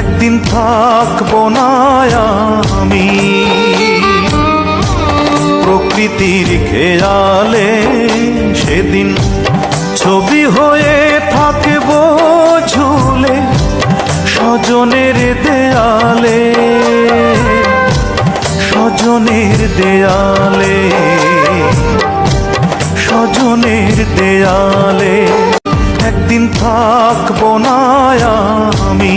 একদিন থাকব না আমি। প্রকৃতির খেয়ালে সেদিন ছবি হয়ে থাকব ঝুলে স্বজনের দেয়ালে। স্বজনের দেয়ালে। স্বজনের দেয়ালে একদিন থাকব না আমি।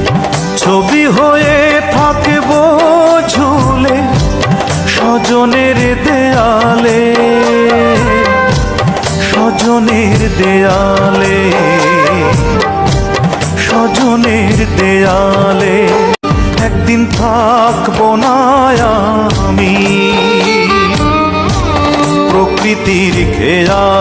ছবি হয়ে থাকব ঝুলে স্বজনের দেয়ালে স্বজনের দেয়ালে স্বজনের দেয়ালে। একদিন থাকব না আমি প্রকৃতির খেয়াল।